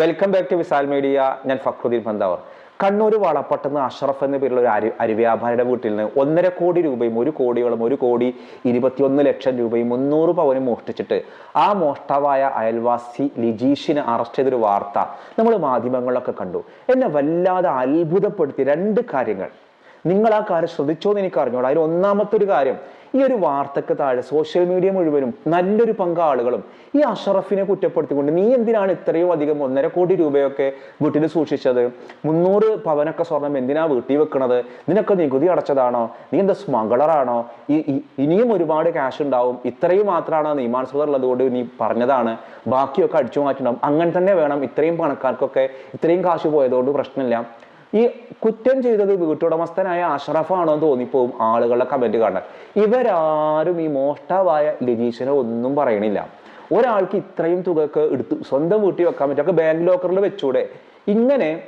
Welcome back to Visal media ഞാൻ ഫക്രുദ്ദീൻ പന്താവർ. കണ്ണൂർ വളപ്പെട്ടെന്ന് അഷറഫ് എന്ന പേരുള്ള ഒരു അരി അരിവ്യാപാരിയുടെ വീട്ടിൽ നിന്ന് ഒന്നര കോടി രൂപയും ഒരു കോടിയോളം ഒരു കോടി ഇരുപത്തിയൊന്ന് ലക്ഷം രൂപയും മുന്നൂറ് പവനും മോഷ്ടിച്ചിട്ട് ആ മോഷ്ടാവായ അയൽവാസി ലിജീഷിനെ അറസ്റ്റ് ചെയ്തൊരു വാർത്ത നമ്മൾ മാധ്യമങ്ങളിലൊക്കെ കണ്ടു. എന്നെ വല്ലാതെ അത്ഭുതപ്പെടുത്തി രണ്ട് കാര്യങ്ങൾ. നിങ്ങൾ ആ കാര്യം ശ്രദ്ധിച്ചോ എന്ന് എനിക്ക് അറിഞ്ഞോളാം അതിൽ ഒന്നാമത്തെ ഒരു കാര്യം ഈ ഒരു വാർത്തക്ക് താഴെ സോഷ്യൽ മീഡിയ മുഴുവനും നല്ലൊരു പങ്ക് ആളുകളും ഈ അഷറഫിനെ കുറ്റപ്പെടുത്തിക്കൊണ്ട് നീ എന്തിനാണ് ഇത്രയും അധികം ഒന്നര കോടി രൂപയൊക്കെ വീട്ടിൽ സൂക്ഷിച്ചത്? മുന്നൂറ് പവനൊക്കെ സ്വർണം എന്തിനാ വീട്ടിൽ വെക്കണത്? നിനക്ക് നികുതി അടച്ചതാണോ? നീ എന്താ സ്മഗ്ലറാണോ? ഈ ഇനിയും ഒരുപാട് ക്യാഷ് ഉണ്ടാവും. ഇത്രയും മാത്രമാണ് നിയമാനുസൃതം ഉള്ളത് കൊണ്ട് നീ പറഞ്ഞതാണ്. ബാക്കിയൊക്കെ അടിച്ചു മാറ്റണം അങ്ങനെ തന്നെ വേണം ഇത്രയും പണക്കാർക്കൊക്കെ ഇത്രയും കാശ് പോയതുകൊണ്ട് പ്രശ്നമില്ല. ഈ കുറ്റം ചെയ്തത് വീട്ടുടമസ്ഥനായ അഷറഫാണോ എന്ന് തോന്നിപ്പോവും ആളുകളുടെ കമന്റ് കാണാൻ. ഇവരാരും ഈ മോഷ്ടാവായ ലജീഷിനെ ഒന്നും പറയണില്ല. ഒരാൾക്ക് ഇത്രയും തുകക്ക് എടുത്ത് സ്വന്തം വീട്ടിൽ വെക്കാൻ പറ്റും. ഒക്കെ ബാങ്ക് ലോക്കറിൽ വെച്ചൂടെ. ഇങ്ങനെ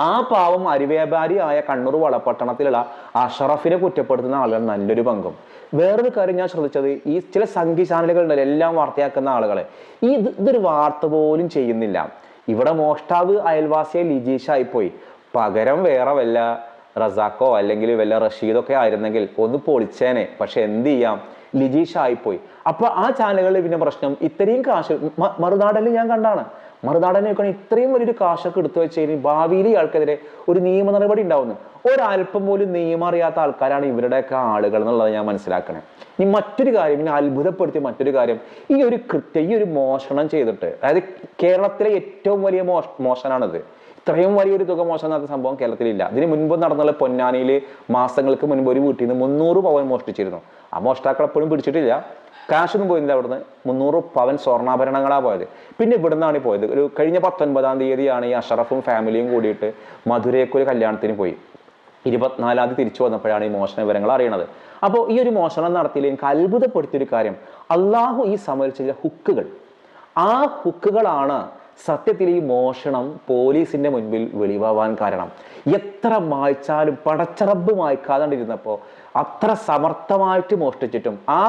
ആ പാവം അരിവ്യാപാരിയായ കണ്ണൂർ വളപട്ടണത്തിലുള്ള അഷറഫിനെ കുറ്റപ്പെടുത്തുന്ന ആളുകൾ നല്ലൊരു പങ്കും. വേറൊരു കാര്യം ഞാൻ ശ്രദ്ധിച്ചത് ഈ ചില സംഘി ചാനലുകൾ ഉണ്ടല്ലോ എല്ലാം വാർത്തയാക്കുന്ന ആളുകളെ. ഈ ഇതൊരു വാർത്ത പോലും ചെയ്യുന്നില്ല. ഇവിടെ മോഷ്ടാവ് അയൽവാസിയെ ലിജീഷായി പോയി പകരം വേറെ വല്ല റസാക്കോ അല്ലെങ്കിൽ വല്ല റഷീദൊക്കെ ആയിരുന്നെങ്കിൽ ഒന്ന് പൊളിച്ചേനെ. പക്ഷെ എന്ത് ചെയ്യാം? ലിജീഷ് ആയിപ്പോയി അപ്പൊ ആ ചാനലുകളിൽ പിന്നെ പ്രശ്നം ഇത്രയും കാശ് മറുനാടനിൽ ഞാൻ കണ്ടാണ്. മറുനാടനെ നോക്കുകയാണെങ്കിൽ ഇത്രയും വലിയൊരു കാശൊക്കെ എടുത്തു വെച്ച് കഴിഞ്ഞാൽ ഭാവിയിൽ ഇയാൾക്കെതിരെ ഒരു നിയമ നടപടി ഉണ്ടാവുന്നു. ഒരല്പം പോലും നിയമം അറിയാത്ത ആൾക്കാരാണ് ഇവരുടെയൊക്കെ ആളുകൾ എന്നുള്ളത് ഞാൻ മനസ്സിലാക്കണേ. ഇനി മറ്റൊരു കാര്യം ഇനി അത്ഭുതപ്പെടുത്തിയ മറ്റൊരു കാര്യം. ഈ ഒരു കൃത്യം ഈ ഒരു മോഷണം ചെയ്തിട്ട് അതായത് കേരളത്തിലെ ഏറ്റവും വലിയ മോഷ മോഷണാണിത്. ഇത്രയും വലിയൊരു തുക നടന്ന സംഭവം കേരളത്തിലില്ല. ഇതിന് മുൻപ് നടന്നുള്ള പൊന്നാനിയിൽ മാസങ്ങൾക്ക് മുൻപ് ഒരു വീട്ടിൽ നിന്ന് മുന്നൂറ് പവൻ മോഷ്ടിച്ചിരുന്നു. ആ മോഷ്ടാക്കൾ എപ്പോഴും പിടിച്ചിട്ടില്ല. കാശൊന്നും പോയില്ല അവിടുന്ന്. മുന്നൂറ് പവൻ സ്വർണാഭരണങ്ങളാണ് പോയത്. പിന്നെ ഇവിടുന്നാണ് പോയത്. ഒരു കഴിഞ്ഞ പത്തൊൻപതാം തീയതിയാണ് ഈ അഷറഫും ഫാമിലിയും കൂടിയിട്ട് മധുരയ്ക്ക് ഒരു കല്യാണത്തിന് പോയി. ഇരുപത്തിനാലാം തീയതി തിരിച്ചു വന്നപ്പോഴാണ് ഈ മോഷണ വിവരങ്ങൾ അറിയണത്. അപ്പോൾ ഈ ഒരു മോഷണം നടത്തിയിൽ എനിക്ക് അത്ഭുതപ്പെടുത്തിയൊരു കാര്യം. അള്ളാഹു ഈ സമരിച്ച ഹുക്കുകൾ. ആ ഹുക്കുകളാണ് സത്യത്തിൽ ഈ മോഷണം പോലീസിന്റെ മുൻപിൽ വെളിവാവാൻ കാരണം. എത്ര മായ്ച്ചാലും പടച്ചറബ് മായ്ക്കാതെണ്ടിരുന്നപ്പോൾ അത്ര സമർത്ഥമായിട്ട് മോഷ്ടിച്ചിട്ടും ആ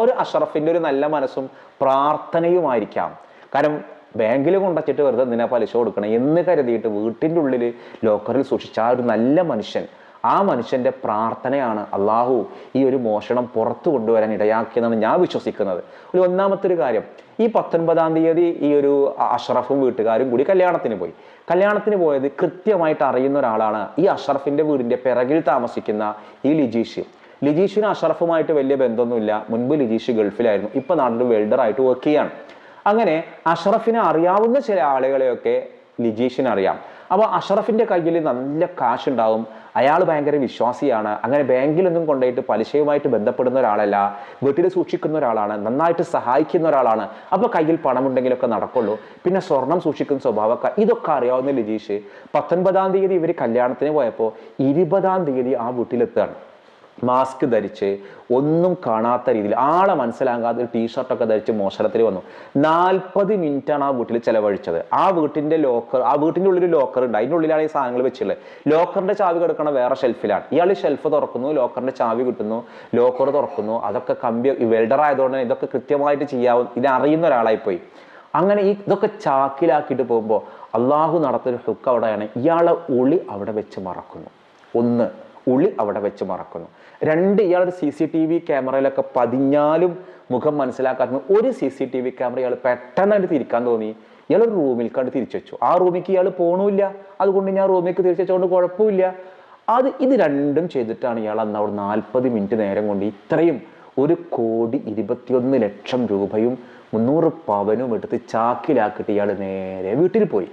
ഒരു അഷറഫിന്റെ ഒരു നല്ല മനസ്സും പ്രാർത്ഥനയുമായിരിക്കാം. കാരണം ബാങ്കിൽ കൊണ്ടുവച്ചിട്ട് വെറുതെ നിന്നെ പലിശ കൊടുക്കണം എന്ന് കരുതിയിട്ട് വീട്ടിന്റെ ഉള്ളിൽ ലോക്കറിൽ സൂക്ഷിച്ച ആ ഒരു നല്ല മനുഷ്യൻ ആ മനുഷ്യന്റെ പ്രാർത്ഥനയാണ് അള്ളാഹു ഈ ഒരു മോഷണം പുറത്തു കൊണ്ടുവരാൻ ഇടയാക്കിയെന്നാണ് ഞാൻ വിശ്വസിക്കുന്നത്. ഒരു ഒന്നാമത്തെ ഒരു കാര്യം ഈ പത്തൊൻപതാം തീയതി ഈ ഒരു അഷറഫും വീട്ടുകാരും കൂടി കല്യാണത്തിന് പോയി. കല്യാണത്തിന് പോയത് കൃത്യമായിട്ട് അറിയുന്ന ഒരാളാണ് ഈ അഷറഫിന്റെ വീടിന്റെ പിറകിൽ താമസിക്കുന്ന ഈ ലിജീഷ്. ലിജീഷിന് അഷറഫുമായിട്ട് വലിയ ബന്ധമൊന്നുമില്ല. മുൻപ് ലിജീഷ് ഗൾഫിലായിരുന്നു. ഇപ്പം നാട്ടിൽ വെൽഡറായിട്ട് വർക്ക് ചെയ്യാണ്. അങ്ങനെ അഷറഫിനെ അറിയാവുന്ന ചില ആളുകളെയൊക്കെ ലിജീഷിന് അറിയാം. അപ്പോൾ അഷറഫിന്റെ കയ്യിൽ നല്ല കാശുണ്ടാവും അയാൾ ഭയങ്കര വിശ്വാസിയാണ്. അങ്ങനെ ബാങ്കിലൊന്നും കൊണ്ടുപോയിട്ട് പലിശയുമായിട്ട് ബന്ധപ്പെടുന്ന ഒരാളല്ല വീട്ടിൽ സൂക്ഷിക്കുന്ന ഒരാളാണ് നന്നായിട്ട് സഹായിക്കുന്ന ഒരാളാണ്. അപ്പോൾ കയ്യിൽ പണമുണ്ടെങ്കിലൊക്കെ നടക്കുള്ളൂ. പിന്നെ സ്വർണം സൂക്ഷിക്കുന്ന സ്വഭാവമൊക്കെ ഇതൊക്കെ അറിയാവുന്ന ലിജീഷ് പത്തൊൻപതാം തീയതി ഇവർ കല്യാണത്തിന് പോയപ്പോൾ ഇരുപതാം തീയതി ആ വീട്ടിലെത്തുകയാണ്. മാസ്ക് ധരിച്ച് ഒന്നും കാണാത്ത രീതിയിൽ ആളെ മനസ്സിലാകാതെ ഒരു ടീഷർട്ടൊക്കെ ധരിച്ച് മോഷണത്തിൽ വന്നു. നാൽപ്പത് മിനിറ്റാണ് ആ വീട്ടിൽ ചെലവഴിച്ചത്. ആ വീട്ടിന്റെ ലോക്കർ ആ വീട്ടിന്റെ ഉള്ളിൽ ലോക്കർ ഉണ്ട്. അതിന്റെ ഉള്ളിലാണ് ഈ സാധനങ്ങൾ വെച്ചുള്ളത് ലോക്കറിന്റെ ചാവി കിടക്കണ വേറെ ഷെൽഫിലാണ് ഇയാൾ ഷെൽഫ് തുറക്കുന്നു ലോക്കറിന്റെ ചാവി കിട്ടുന്നു ലോക്കർ തുറക്കുന്നു. അതൊക്കെ കമ്പി വെൽഡർ ആയതുകൊണ്ട് ഇതൊക്കെ കൃത്യമായിട്ട് ചെയ്യാവും. ഇത് അറിയുന്ന ഒരാളായി പോയി. അങ്ങനെ ഈ ഇതൊക്കെ ചാക്കിലാക്കിയിട്ട് പോകുമ്പോൾ അള്ളാഹു നടത്തൊരു ഹുക്ക് അവിടെയാണ്. ഇയാളെ ഉളി അവിടെ വെച്ച് മറക്കുന്നു. ഒന്ന് ഉളി അവിടെ വെച്ച് മറക്കുന്നു. രണ്ട് ഇയാളൊരു സി സി ടി വി ക്യാമറയിലൊക്കെ പതിഞ്ഞാലും മുഖം മനസ്സിലാക്കാത്ത ഒരു C C T V camera ഇയാൾ പെട്ടെന്നായിട്ട് തിരിക്കാൻ തോന്നി. ഇയാൾ ഒരു റൂമിൽ കണ്ട് തിരിച്ചു വെച്ചു. ആ റൂമിലേക്ക് ഇയാൾ പോണില്ല അതുകൊണ്ട് ഞാൻ റൂമിലേക്ക് തിരിച്ചു വെച്ചുകൊണ്ട് കുഴപ്പമില്ല. അത് ഇത് രണ്ടും ചെയ്തിട്ടാണ് ഇയാൾ അന്ന് അവിടെ നാൽപ്പത് മിനിറ്റ് നേരം കൊണ്ട് ഇത്രയും ഒരു കോടി ഇരുപത്തിയൊന്ന് ലക്ഷം രൂപയും മുന്നൂറ് പവനും എടുത്ത് ചാക്കിലാക്കിയിട്ട് ഇയാൾ നേരെ വീട്ടിൽ പോയി.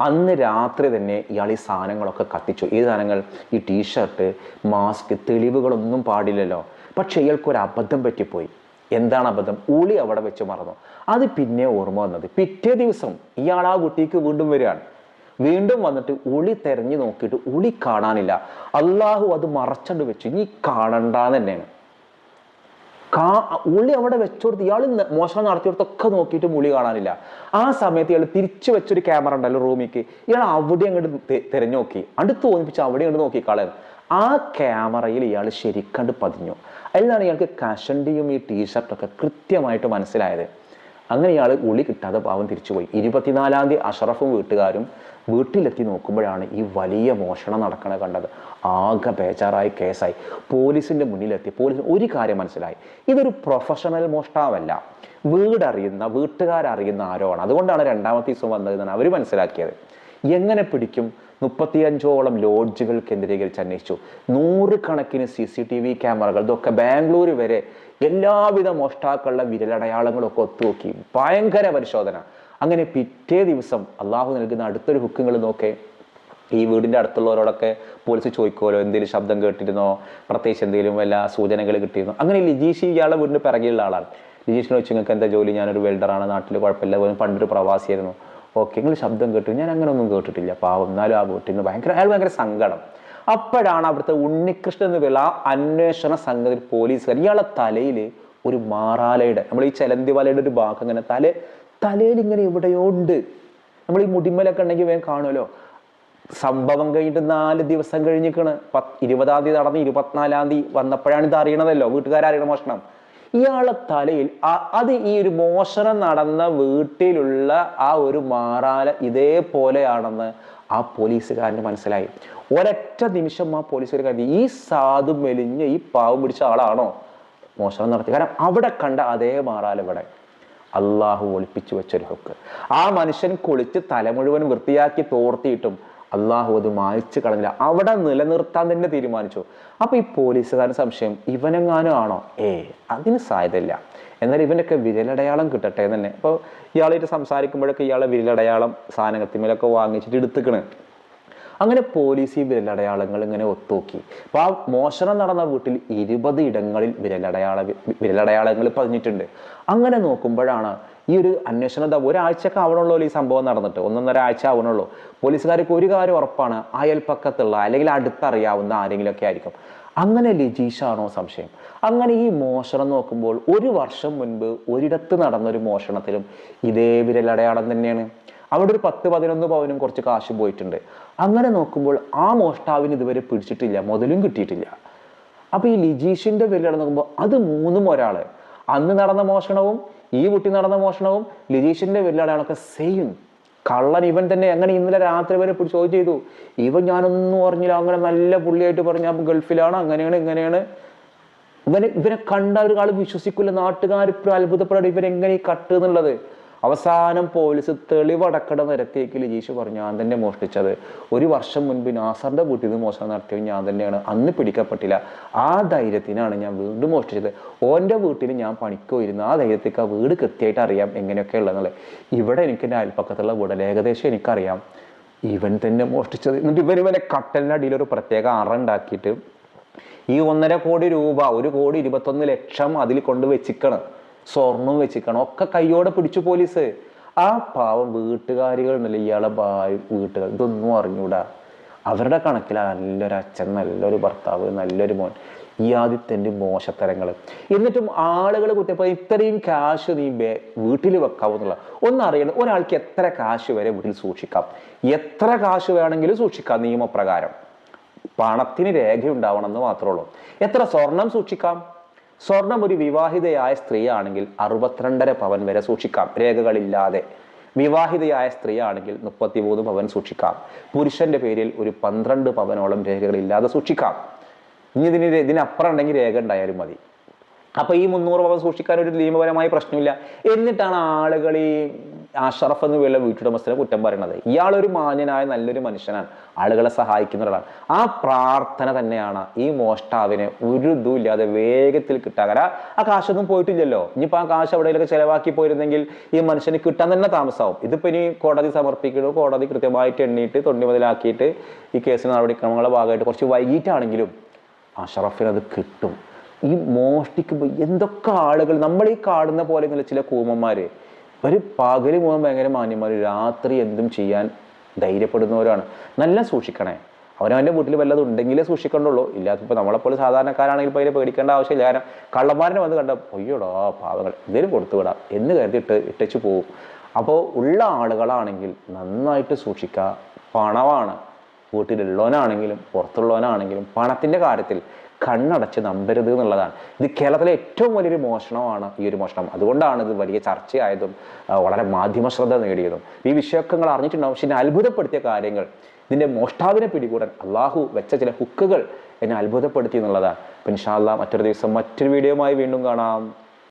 അന്ന് രാത്രി തന്നെ ഇയാൾ ഈ സാധനങ്ങളൊക്കെ കത്തിച്ചു. ഈ സാധനങ്ങൾ ഈ ടീഷർട്ട് മാസ്ക് തെളിവുകളൊന്നും പാടില്ലല്ലോ. പക്ഷേ ഇയാൾക്ക് ഒരു അബദ്ധം പറ്റിപ്പോയി. എന്താണ് അബദ്ധം? ഉളി അവിടെ വെച്ച് മറന്നു. അത് പിന്നെ ഓർമ്മ വന്നത്. പിറ്റേ ദിവസം ഇയാൾ ആ കുട്ടിക്ക് വീണ്ടും വരികയാണ്. വീണ്ടും വന്നിട്ട് ഉളി തെരഞ്ഞു നോക്കിയിട്ട് ഉളി കാണാനില്ല. അള്ളാഹു അത് മറച്ചണ്ട് വെച്ചു. ഇനി കാണണ്ടാന്ന് തന്നെയാണ്. കാ ഉള്ളി അവിടെ വെച്ചോടുത്ത് ഇയാൾ മോഷണം നടത്തിയോടത്തൊക്കെ നോക്കിയിട്ട് മുളി കാണാനില്ല. ആ സമയത്ത് ഇയാൾ തിരിച്ചു വെച്ചൊരു ക്യാമറ ഉണ്ടല്ലോ റൂമിക്ക്. ഇയാൾ അവിടെ അങ്ങോട്ട് തിരഞ്ഞു നോക്കി അണ്ട് തോന്നിപ്പിച്ച് അവിടെ അങ്ങോട്ട് നോക്കിക്കളയാൻ ആ ക്യാമറയിൽ ഇയാൾ ശരിക്കണ്ട് പതിഞ്ഞു. അതിലാണ് ഇയാൾക്ക് കഷണ്ടിയും ഈ ടീഷർട്ടൊക്കെ കൃത്യമായിട്ട് മനസ്സിലായത്. അങ്ങനെ ഇയാൾ ഗുളി കിട്ടാതെ പാവം തിരിച്ചുപോയി. ഇരുപത്തിനാലാം തീയതി അഷറഫും വീട്ടുകാരും വീട്ടിലെത്തി നോക്കുമ്പോഴാണ് ഈ വലിയ മോഷണം നടക്കണ കണ്ടത്. ആകെ ബേജാറായി കേസായി. പോലീസിന്റെ മുന്നിലെത്തി. പോലീസ് ഒരു കാര്യം മനസ്സിലായി. ഇതൊരു പ്രൊഫഷണൽ മോഷ്ടാവല്ല. വീടറിയുന്ന വീട്ടുകാരറിയുന്ന ആരോ ആണ് അതുകൊണ്ടാണ് രണ്ടാമത്തെ ദിവസം വന്നതെന്നാണ് അവർ മനസ്സിലാക്കിയത്. എങ്ങനെ പിടിക്കും? മുപ്പത്തിയഞ്ചോളം ലോഡ്ജുകൾ കേന്ദ്രീകരിച്ച് അന്വേഷിച്ചു. നൂറുകണക്കിന് സി സി ടി വി ക്യാമറകൾ. ഇതൊക്കെ ബാംഗ്ലൂർ വരെ എല്ലാവിധ മോഷ്ടാക്കളുടെ വിരലടയാളങ്ങളൊക്കെ ഒത്തുനോക്കി ഭയങ്കര പരിശോധന. അങ്ങനെ പിറ്റേ ദിവസം അള്ളാഹു നൽകുന്ന അടുത്തൊരു ഹുക്കുകൾ നോക്കേ. ഈ വീടിന്റെ അടുത്തുള്ളവരോടൊക്കെ പോലീസ് ചോദിക്കുമല്ലോ എന്തെങ്കിലും ശബ്ദം കേട്ടിരുന്നോ? പ്രത്യേകിച്ച് എന്തെങ്കിലും എല്ലാ സൂചനകൾ കിട്ടിയിരുന്നോ? അങ്ങനെ ലിജീഷ് ഇയാളുടെ വീടിന്റെ പിറകിലുള്ള ആളാണ്. ലിജീഷിനെ വെച്ച് നിങ്ങൾക്ക് എന്താ ജോലി? ഞാനൊരു വെൽഡറാണ് നാട്ടിൽ കുഴപ്പമില്ല. പണ്ടൊരു പ്രവാസിയായിരുന്നു. ഓക്കെ നിങ്ങൾ ശബ്ദം കേട്ടു. ഞാൻ അങ്ങനെ ഒന്നും കേട്ടിട്ടില്ല. പാവം എന്നാലും ആ വീട്ടിൽ നിന്ന് ഭയങ്കര അയാൾ ഭയങ്കര സങ്കടം. അപ്പോഴാണ് അവിടുത്തെ ഉണ്ണികൃഷ്ണൻ എന്ന് പറയുന്ന ആ അന്വേഷണ സംഘത്തിൽ പോലീസുകാർ ഇയാളെ തലയിൽ ഒരു മാറാലയുടെ നമ്മൾ ഈ ചലന്തിവാലയുടെ ഒരു ഭാഗം ഇങ്ങനെ തല തലയിൽ ഇങ്ങനെ എവിടെയോ ഉണ്ട്. നമ്മൾ ഈ മുടിമലൊക്കെ ഉണ്ടെങ്കിൽ വേഗം കാണുമല്ലോ. സംഭവം കഴിഞ്ഞിട്ട് നാല് ദിവസം കഴിഞ്ഞിരിക്കണ്. പത്ത് ഇരുപതാം തീയതി നടന്ന് ഇരുപത്തിനാലാം തീയതി വന്നപ്പോഴാണ് ഇത് അറിയണതല്ലോ. വീട്ടുകാരറിയണ മോഷണം. ഇയാളെ തലയിൽ അത് ഈ ഒരു മോഷണം നടന്ന വീട്ടിലുള്ള ആ ഒരു മാറാല ഇതേപോലെയാണെന്ന് ആ പോലീസുകാരന് മനസ്സിലായി. ഒരൊറ്റ നിമിഷം ആ പോലീസുകാർ കരുതി ഈ സാധു മെലിഞ്ഞ് ഈ പാവം പിടിച്ച ആളാണോ? മോഷണം നടത്തി. കാരണം അവിടെ കണ്ട അതേ മാറാല ഇവിടെ. അള്ളാഹു ഒളിപ്പിച്ചു വെച്ചൊരു ഹുക്ക്. ആ മനുഷ്യൻ കുളിച്ച് തല മുഴുവൻ വൃത്തിയാക്കി തോർത്തിയിട്ടും അള്ളാഹു അത് മായ്ച്ചു കളഞ്ഞില്ല. അവിടെ നിലനിർത്താൻ തന്നെ തീരുമാനിച്ചു. അപ്പൊ ഈ പോലീസുകാരൻ സംശയം ഇവനെങ്ങാനും ആണോ? ഏ അതിന് സാധ്യതയില്ല. എന്നാൽ ഇവനൊക്കെ വിരലടയാളം കിട്ടട്ടെ തന്നെ. അപ്പോൾ ഇയാളായിട്ട് സംസാരിക്കുമ്പോഴൊക്കെ ഇയാളെ വിരലടയാളം സാധനത്തിന്മേലൊക്കെ വാങ്ങിച്ചിട്ട് എടുത്തുക്കണ്. അങ്ങനെ പോലീസ് ഈ വിരലടയാളങ്ങൾ ഇങ്ങനെ ഒത്തുനോക്കി. അപ്പോൾ ആ മോഷണം നടന്ന വീട്ടിൽ ഇരുപത് ഇടങ്ങളിൽ വിരലടയാള വിരലടയാളങ്ങൾ പതിഞ്ഞിട്ടുണ്ട്. അങ്ങനെ നോക്കുമ്പോഴാണ് ഈ ഒരു അന്വേഷണം ഒരാഴ്ചക്ക് ആവണുള്ളൂ ഈ സംഭവം നടന്നിട്ട്. ഒന്നൊന്നര ആഴ്ച ആവണുള്ളൂ. പോലീസുകാർക്ക് ഒരു കാര്യം ഉറപ്പാണ് അയൽപ്പക്കത്തുള്ള അല്ലെങ്കിൽ അടുത്തറിയാവുന്ന ആരെങ്കിലുമൊക്കെ ആയിരിക്കും. അങ്ങനെ ലജീഷാണോ സംശയം? അങ്ങനെ ഈ മോഷണം നോക്കുമ്പോൾ ഒരു വർഷം മുൻപ് ഒരിടത്ത് നടന്നൊരു മോഷണത്തിലും ഇതേ വിരലടയാളം തന്നെയാണ്. അവിടെ ഒരു പത്ത് പതിനൊന്ന് പവനും കുറച്ച് കാശ് പോയിട്ടുണ്ട്. അങ്ങനെ നോക്കുമ്പോൾ ആ മോഷ്ടാവിന് ഇതുവരെ പിടിച്ചിട്ടില്ല മുതലും കിട്ടിയിട്ടില്ല. അപ്പൊ ഈ ലിജീഷിന്റെ പേരിലാണ് നോക്കുമ്പോൾ അത് മൂന്നും ഒരാൾ. അന്ന് നടന്ന മോഷണവും ഈ കുട്ടി നടന്ന മോഷണവും ലിജീഷിന്റെ പേരിലാണൊക്കെ സെയിം. കള്ളൻ ഇവൻ തന്നെ എങ്ങനെ ഇന്നലെ രാത്രി വരെ പിടിച്ച് ചോദ്യം ചെയ്തു? ഇവൻ ഞാനൊന്നും അറിഞ്ഞില്ല അങ്ങനെ നല്ല പുള്ളിയായിട്ട് പറഞ്ഞു ഗൾഫിലാണ് അങ്ങനെയാണ് ഇങ്ങനെയാണ്. ഇവനെ ഇവനെ കണ്ട ഒരാൾ വിശ്വസിക്കില്ല നാട്ടുകാർ ഇപ്പോഴും അത്ഭുതപ്പെടാണ് ഇവരെങ്ങനെ ഈ കട്ട് എന്നുള്ളത്. അവസാനം പോലീസ് തെളിവടക്കട നിരത്തേക്ക് ലജീഷ് പറഞ്ഞു ഞാൻ തന്നെ മോഷ്ടിച്ചത്. ഒരു വർഷം മുൻപ് നാസറിന്റെ വീട്ടിൽ നിന്ന് മോഷണം നടത്തിയത് ഞാൻ തന്നെയാണ്. അന്ന് പിടിക്കപ്പെട്ടില്ല. ആ ധൈര്യത്തിനാണ് ഞാൻ വീണ്ടും മോഷ്ടിച്ചത്. ഓന്റെ വീട്ടിൽ ഞാൻ പണിക്ക് പോയിരുന്നു ആ ധൈര്യത്തേക്ക് ആ വീട് കൃത്യമായിട്ട് അറിയാം എങ്ങനെയൊക്കെ ഉള്ളതെന്നുള്ളത്. ഇവിടെ എനിക്ക് എന്റെ അയൽപ്പക്കത്തുള്ള വീടല്ല? ഏകദേശം എനിക്കറിയാം. ഇവൻ തന്നെ മോഷ്ടിച്ചത്. എന്നിട്ട് ഇവൻ ഇവനെ കട്ടലിന്റെ അടിയിൽ ഒരു പ്രത്യേക അറ ഉണ്ടാക്കിയിട്ട് ഈ ഒന്നര കോടി രൂപ ഒരു കോടി ഇരുപത്തൊന്ന് ലക്ഷം അതിൽ കൊണ്ട് വെച്ചിക്കണം. സ്വർണം വെച്ചിക്കണം ഒക്കെ കയ്യോടെ പിടിച്ചു പോലീസ്. ആ പാവം വീട്ടുകാരികൾ എന്നല്ല ഇയാളെ ഭാര്യ വീട്ടുകാർ ഇതൊന്നും അറിഞ്ഞൂടാ. അവരുടെ കണക്കിൽ നല്ലൊരു അച്ഛൻ നല്ലൊരു ഭർത്താവ് നല്ലൊരു മോൻ. ഈ ആദ്യത്തിന്റെ മോശത്തരങ്ങൾ. എന്നിട്ടും ആളുകൾ കുറ്റപ്പോ ഇത്രയും കാശ് നീ ബേ വീട്ടിൽ വെക്കാവുന്നുള്ള ഒന്നറിയണം ഒരാൾക്ക് എത്ര കാശ് വരെ വീട്ടിൽ സൂക്ഷിക്കാം? എത്ര കാശ് വേണമെങ്കിലും സൂക്ഷിക്കാം നിയമപ്രകാരം. പണത്തിന് രേഖയുണ്ടാവണമെന്ന് മാത്രമേ ഉള്ളൂ. എത്ര സ്വർണം സൂക്ഷിക്കാം? സ്വർണം ഒരു വിവാഹിതയായ സ്ത്രീ ആണെങ്കിൽ അറുപത്തിരണ്ടര പവൻ വരെ സൂക്ഷിക്കാം. രേഖകളില്ലാതെ. വിവാഹിതയായ സ്ത്രീ ആണെങ്കിൽ മുപ്പത്തിമൂന്ന് പവൻ സൂക്ഷിക്കാം. പുരുഷന്റെ പേരിൽ ഒരു പന്ത്രണ്ട് പവനോളം രേഖകളില്ലാതെ സൂക്ഷിക്കാം. ഇനി ഇതിന് ഇതിനപ്പുറം ഉണ്ടെങ്കിൽ രേഖ ഉണ്ടായാലും മതി. അപ്പൊ ഈ മുന്നൂറ് പവൻ സൂക്ഷിക്കാൻ ഒരു നിയമപരമായ പ്രശ്നമില്ല. എന്നിട്ടാണ് ആളുകൾ ഈ അഷറഫ് എന്ന് പേരുള്ള വീട്ടുടമസ്ഥനെ കുറ്റം പറയണത്. ഇയാളൊരു മാന്യനായ നല്ലൊരു മനുഷ്യനാണ്. ആളുകളെ സഹായിക്കുന്ന ഒരാളാണ്. ആ പ്രാർത്ഥന തന്നെയാണ് ഈ മോഷ്ടാവിനെ ഒരു ഇതും ഇല്ലാതെ വേഗത്തിൽ കിട്ടാൻ കാരണം ആ കാശൊന്നും പോയിട്ടില്ലല്ലോ. ഇനിയിപ്പോൾ ആ കാശ് എവിടെയെങ്കിലൊക്കെ ചിലവാക്കി പോയിരുന്നെങ്കിൽ ഈ മനുഷ്യന് കിട്ടാൻ തന്നെ താമസമാവും ഇതിപ്പോൾ ഇനി കോടതി സമർപ്പിക്കണോ? കോടതി കൃത്യമായിട്ട് എണ്ണീട്ട് തൊണ്ണി മുതലാക്കിയിട്ട് ഈ കേസിന് നടപടിക്രമങ്ങളുടെ ഭാഗമായിട്ട് കുറച്ച് വൈകിട്ടാണെങ്കിലും അഷറഫിന് അത് കിട്ടും. ഈ മോഷ്ടിക്കുമ്പോൾ എന്തൊക്കെ ആളുകൾ നമ്മൾ ഈ കാണുന്ന പോലെ ചില കൂമന്മാര് ഒരു പകൽ പോകാൻ ഭയങ്കര മാന്യന്മാർ രാത്രി എന്തും ചെയ്യാൻ ധൈര്യപ്പെടുന്നവരാണ്. നല്ല സൂക്ഷിക്കണേ. അവനവന്റെ വീട്ടിൽ വല്ലതും ഉണ്ടെങ്കിലേ സൂക്ഷിക്കണ്ടുള്ളൂ. ഇല്ലാത്തപ്പോൾ നമ്മളെപ്പോലെ സാധാരണക്കാരാണെങ്കിൽ ഇപ്പോൾ അതിനെ പേടിക്കേണ്ട ആവശ്യമില്ല. കാരണം കള്ളന്മാരനെ വന്ന് കണ്ട അയ്യോടാ പാവങ്ങൾ എന്തേലും കൊടുത്തു വിടാം എന്ന് കരുതിയിട്ട് ഇട്ടച്ച് പോവും. അപ്പോൾ ഉള്ള ആളുകളാണെങ്കിൽ നന്നായിട്ട് സൂക്ഷിക്കുക പണമാണ് വീട്ടിലുള്ളവനാണെങ്കിലും പുറത്തുള്ളവനാണെങ്കിലും പണത്തിന്റെ കാര്യത്തിൽ കണ്ണടച്ച് നമ്പരുത് എന്നുള്ളതാണ്. ഇത് കേരളത്തിലെ ഏറ്റവും വലിയൊരു മോഷണമാണ് ഈ ഒരു മോഷണം. അതുകൊണ്ടാണ് ഇത് വലിയ ചർച്ചയായതും വളരെ മാധ്യമ ശ്രദ്ധ നേടിയതും. ഈ വിഷയമൊക്കെ നിങ്ങൾ അറിഞ്ഞിട്ടുണ്ടാവും. പക്ഷെ എന്നെ അത്ഭുതപ്പെടുത്തിയ കാര്യങ്ങൾ ഇതിന്റെ മോഷ്ടാവിനെ പിടികൂടാൻ അള്ളാഹു വെച്ച ചില ഹുക്കുകൾ എന്നെ അത്ഭുതപ്പെടുത്തി എന്നുള്ളതാണ്. അപ്പം ഇൻഷാല്ല മറ്റൊരു ദിവസം മറ്റൊരു വീഡിയോയുമായി വീണ്ടും കാണാം.